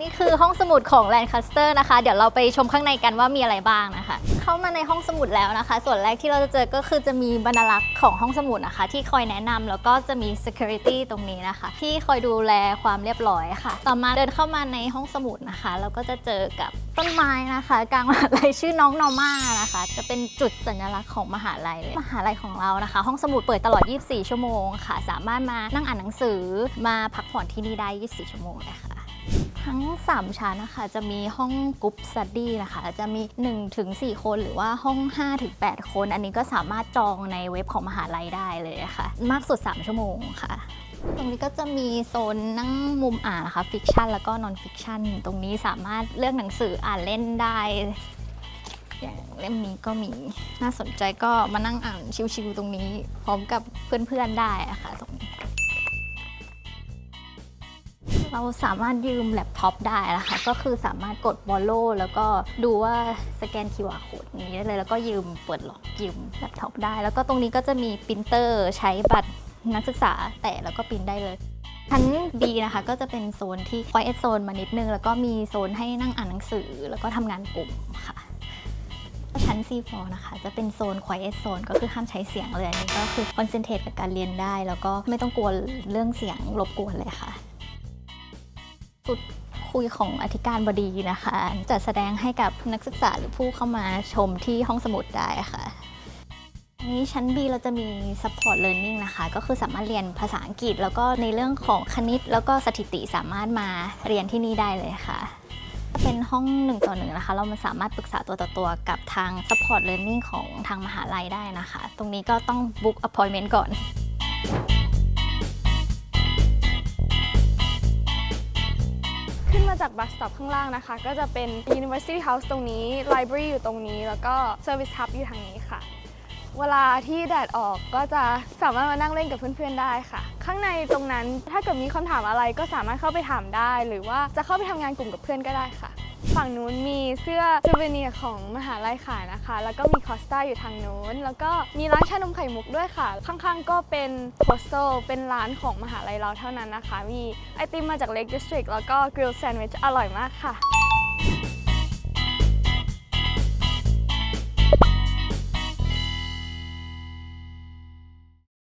นี่คือห้องสมุดของแลนคัสเตอร์นะคะ เดี๋ยวเราไปชมข้างในกันว่ามีอะไรบ้างนะคะ เข้ามาในห้องสมุดแล้วนะคะ ส่วนแรกที่เราจะเจอก็คือจะมีบรรลักษ์ของห้องสมุดนะคะ ที่คอยแนะนำแล้วก็จะมี security ตรงนี้นะคะ ที่คอยดูแลความเรียบร้อยค่ะ ต่อมาเดินเข้ามาในห้องสมุดนะคะ เราก็จะเจอกับต้นไม้นะคะ กลางมหาลัยชื่อน้องนอม่านะคะ จะเป็นจุดสัญลักษณ์ของมหาลัยเลยมหาลัยของเรานะคะ ห้องสมุดเปิดตลอด 24 ชั่วโมงค่ะ สามารถมานั่งอ่านหนังสือมาพักผ่อนที่นี่ได้ 24 ชั่วโมงเลยค่ะ ทั้ง 3 ชั้นนะคะ จะมีห้องกรุ๊ปสตดี้นะคะ จะมี 1-4 คนหรือว่าห้อง 5-8 คน อันนี้ก็สามารถจองในเว็บของมหาลัยได้เลยค่ะ มากสุด 3 ชั่วโมงค่ะตรงนี้ก็จะมีโซนนั่งมุมอ่านนะคะฟิกชันแล้วก็นอนฟิกชันตรงนี้สามารถเลือกหนังสืออ่านเล่นได้ อย่างเล่มนี้ก็มีน่าสนใจก็มานั่งอ่านชิวๆตรงนี้ พร้อมกับเพื่อนๆได้อะค่ะตรงนี้ เราสามารถยืมแล็ปท็อปได้นะคะ ก็คือสามารถกดบอลโลแล้วก็ดูว่าสแกน QR code นี้ได้เลย แล้วก็ยืมเปิดล็อกยืมแล็ปท็อปได้ แล้วก็ตรงนี้ก็จะมีปรินเตอร์ใช้บัตรนักศึกษาแตะแล้วก็ปรินได้เลยชั้น B นะคะก็จะเป็นโซนที่ quiet zone มานิดนึง แล้วก็มีโซนให้นั่งอ่านหนังสือ แล้วก็ทำงานกลุ่มค่ะ ชั้น C4 นะคะจะเป็นโซน quiet zone ก็คือห้ามใช้เสียงเลยอันนี้ก็คือ concentrate กับการเรียนได้ แล้วก็ไม่ต้องกลัวเรื่องเสียงรบกวนเลยค่ะุดคุยของอธิการบดีนะคะ จัดแสดงให้กับนักศึกษาหรือผู้เข้ามาชมที่ห้องสมุดได้ค่ะนี้ชั้น B เราจะมี support learning นะคะ ก็คือสามารถเรียนภาษาอังกฤษ แล้วก็ในเรื่องของคณิต แล้วก็สถิติสามารถมาเรียนที่นี่ได้เลยค่ะเป็นห้องหนึ่งต่อหนึ่งนะคะ เรามาสามารถปรึกษาตัวต่อตัวกับทาง support learning ของทางมหาลัยได้นะคะ ตรงนี้ก็ต้อง book appointment ก่อน จากบัสสต็อปข้างล่างนะคะ ก็จะเป็น University House ตรงนี้ Library อยู่ตรงนี้ แล้วก็ Service Hub อยู่ทางนี้ค่ะ เวลาที่แดดออกก็จะสามารถมานั่งเล่นกับเพื่อนๆได้ค่ะ ข้างในตรงนั้นถ้าเกิดมีคำถามอะไรก็สามารถเข้าไปถามได้ หรือว่าจะเข้าไปทำงานกลุ่มกับเพื่อนก็ได้ค่ะ ฝั่งนู้นมีเสื้อซูเวเนียของมหาลัยขายนะคะ แล้วก็มีคอสตาอยู่ทางนู้น แล้วก็มีร้านชานมไข่มุกด้วยค่ะ ข้างๆ ก็เป็นโฮสเทลเป็นร้านของมหาลัยเราเท่านั้นนะคะ มีไอติมมาจาก Lake District แล้วก็กริลแซนด์วิชอร่อยมากค่ะ